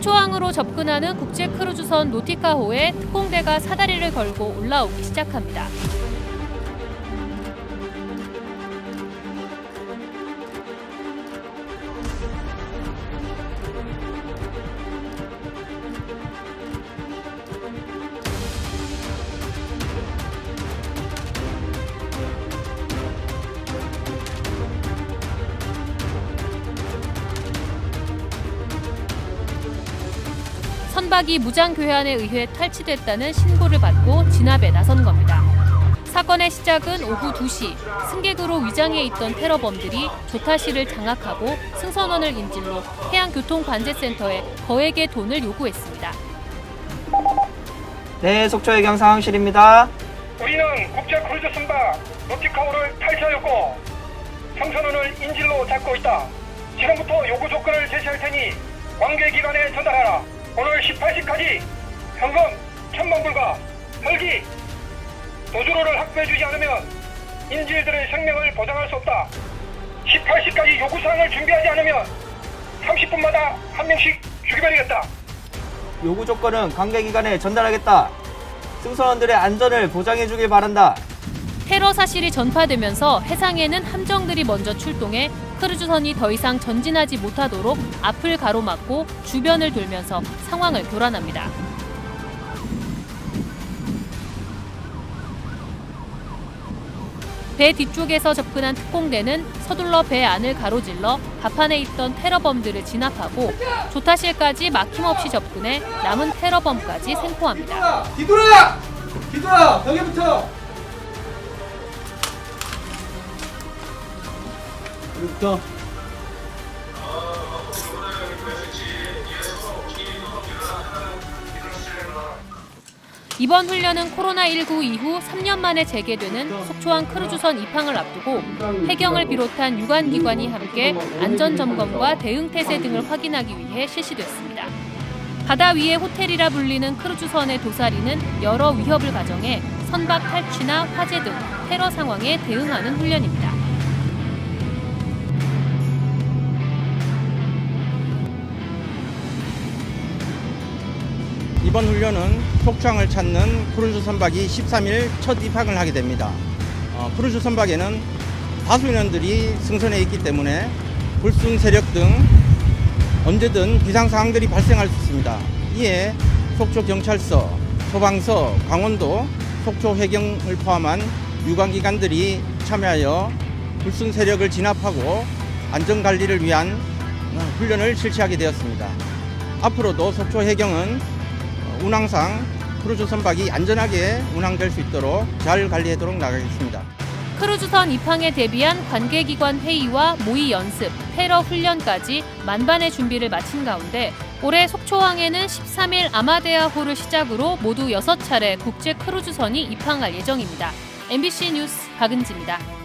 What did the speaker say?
속초항으로 접근하는 국제 크루즈선 노티카호에 특공대가 사다리를 걸고 올라오기 시작합니다. 선박이 무장 교환에 의해 탈취됐다는 신고를 받고 진압에 나선 겁니다. 사건의 시작은 오후 2시 승객으로 위장해 있던 테러범들이 조타시를 장악하고 승선원을 인질로 해양교통관제센터에 거액의 돈을 요구했습니다. 네, 속초 해경 상황실입니다. 우리는 국제 크루즈 선박 노티카호를 탈취하였고 성선원을 인질로 잡고 있다. 지금부터 요구 조건을 제시할 테니 관계기관에 전달하라. 오늘 18시까지 현금 천만 불과 헬기 도주로를 확보해주지 않으면 인질들의 생명을 보장할 수 없다. 18시까지 요구사항을 준비하지 않으면 30분마다 한 명씩 죽여버리겠다. 요구 조건은 관계기관에 전달하겠다. 승선원들의 안전을 보장해 주길 바란다. 테러 사실이 전파되면서 해상에는 함정들이 먼저 출동해 크루즈선이 더 이상 전진하지 못하도록 앞을 가로막고 주변을 돌면서 상황을 교란합니다. 배 뒤쪽에서 접근한 특공대는 서둘러 배 안을 가로질러 갑판에 있던 테러범들을 진압하고 조타실까지 막힘없이 접근해 남은 테러범까지 생포합니다. 뒤돌아! 뒤돌아! 벽에부터! 여기부터 이번 훈련은 코로나19 이후 3년 만에 재개되는 속초항 크루즈선 입항을 앞두고 해경을 비롯한 유관기관이 함께 안전점검과 대응태세 등을 확인하기 위해 실시됐습니다. 바다 위의 호텔이라 불리는 크루즈선의 도사리는 여러 위협을 가정해 선박 탈취나 화재 등 테러 상황에 대응하는 훈련입니다. 이번 훈련은 속초항을 찾는 크루즈 선박이 13일 첫 입항을 하게 됩니다. 어, 크루즈 선박에는 다수 인원들이 승선해 있기 때문에 불순 세력 등 언제든 비상 상황들이 발생할 수 있습니다. 이에 속초 경찰서, 소방서, 강원도, 속초 해경을 포함한 유관기관들이 참여하여 불순 세력을 진압하고 안전 관리를 위한 어, 훈련을 실시하게 되었습니다. 앞으로도 속초 해경은 운항상 크루즈 선박이 안전하게 운항될 수 있도록 잘 관리하도록 나가겠습니다. 크루즈선 입항에 대비한 관계기관 회의와 모의 연습, 테러 훈련까지 만반의 준비를 마친 가운데 올해 속초항에는 13일 아마데아호를 시작으로 모두 6차례 국제 크루즈선이 입항할 예정입니다. MBC 뉴스 박은지입니다.